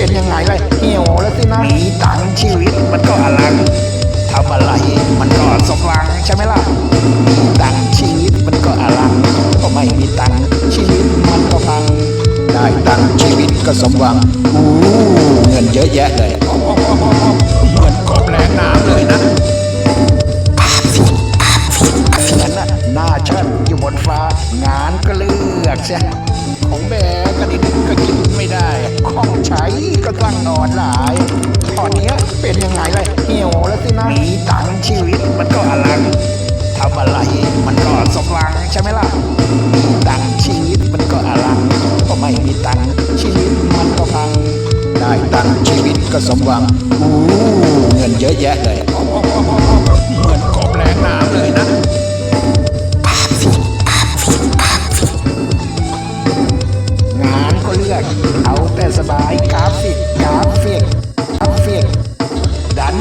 เป็นยังไงเลยเหี่ยวแล้วสินะมีตังชีวิตมันก็อลังทำอะไรมันก็สมหวังใช่ไหมล่ะมีตังชีวิตมันก็อลังก็ไม่มีตังชีวิตมันก็พัง ได้ตังชีวิตก็สมหวังอู้เงินเยอะแยะเลยเหมือนกบแรงน้ำเลยนะเงินน่ะหน้าเชิดอยู่บนฟ้างานก็เลือกเสียของแบก ก็สมหวังอู้เงินเยอะแยะเลยเหมือนกบแรงน้ำเลยนะงานก็เลือกเอาแต่สบายกราฟิกกราฟิกกราฟิกดัน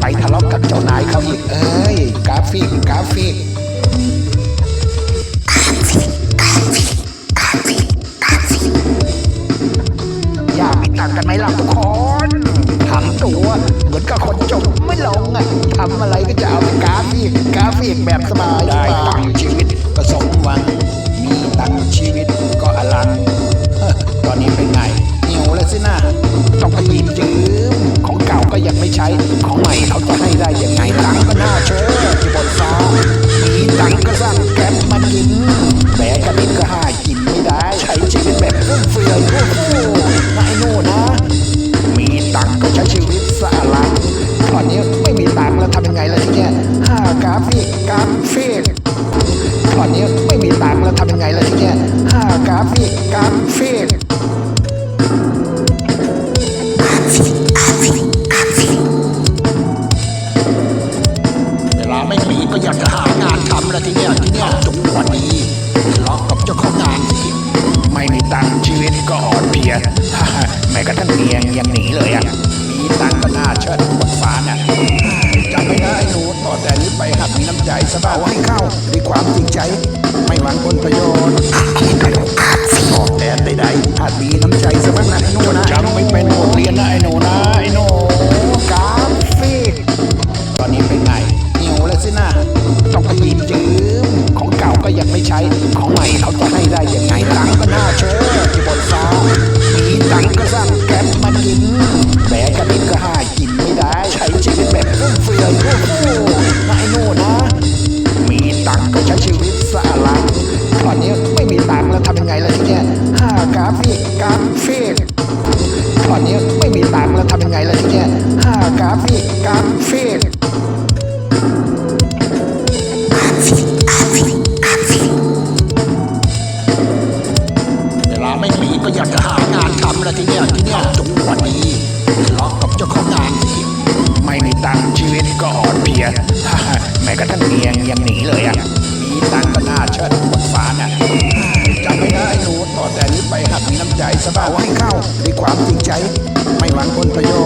ไปทะเลาะกับเจ้านายเขาอีกเอ้ยกราฟิกกราฟิกอยากมีตังค์กันไหมล่ะทุกคนทำ ตัว เหมือนกับคนจบไม่ลงอะทำอะไรก็จะเอากราฟิกกราฟิกแบบสบายได้ตังชีวิตก็สมหวัง มีตังชีวิตก็อลังเฮ้อตอนนี้เป็นไงหิวแล้วสินะต้องไปยิบยืมของเก่าก็ยังไม่ใช้ของใหม่เขาจะให้ได้ ไม่มีตังค์แล้วทำยังไงล่ะทีเนี้ยห้ากราฟิกกราฟิกตอนนี้ไม่มีตังค์แล้วทำยังไงล่ะทีเนี้ยห้ากราฟิกกราฟิกเวลาไม่มีก็อยากจะหางานทำแล้วทีเนี้ยทีเนี้ยจุกวันนี้ทะเลาะกับเจ้าของงานสิไม่มีตังค์ชีวิตก็อ่อนเพลียแม้กระทั่งเมียยังหนี หัดมีน้ำใจสบายให้เข้าด้วยความจริงใจ ไม่หวังผลประโยชน์ตอบแทนใดๆหัดมีน้ำใจสบ้างนะไอ้หนูนะจำไม่เป็นบทเรียนนะไอ้หนูนะไอ้หนูกราฟิกตอนนี้เป็นไงหิวแล้วสินะต้องไปหยิบยืมของเก่าก็ยังไม่ใช้ ของใหม่เขาจะให้ได้ยังไงตังค์ก็น่าเชื่อที่บนฟ้ามีตังค์ก็สร้างแก๊ป กระทั่งเมียยังหนีเลยอะ มีตังค์ก็น่าเชิดบนฟ้าน่ะจำไม่ได้ไอ้หนูต่อแต่นี้ไปหัดมีน้ำใจสบายให้เข้าด้วยความจริงใจ ไม่หวังผลประโยชน์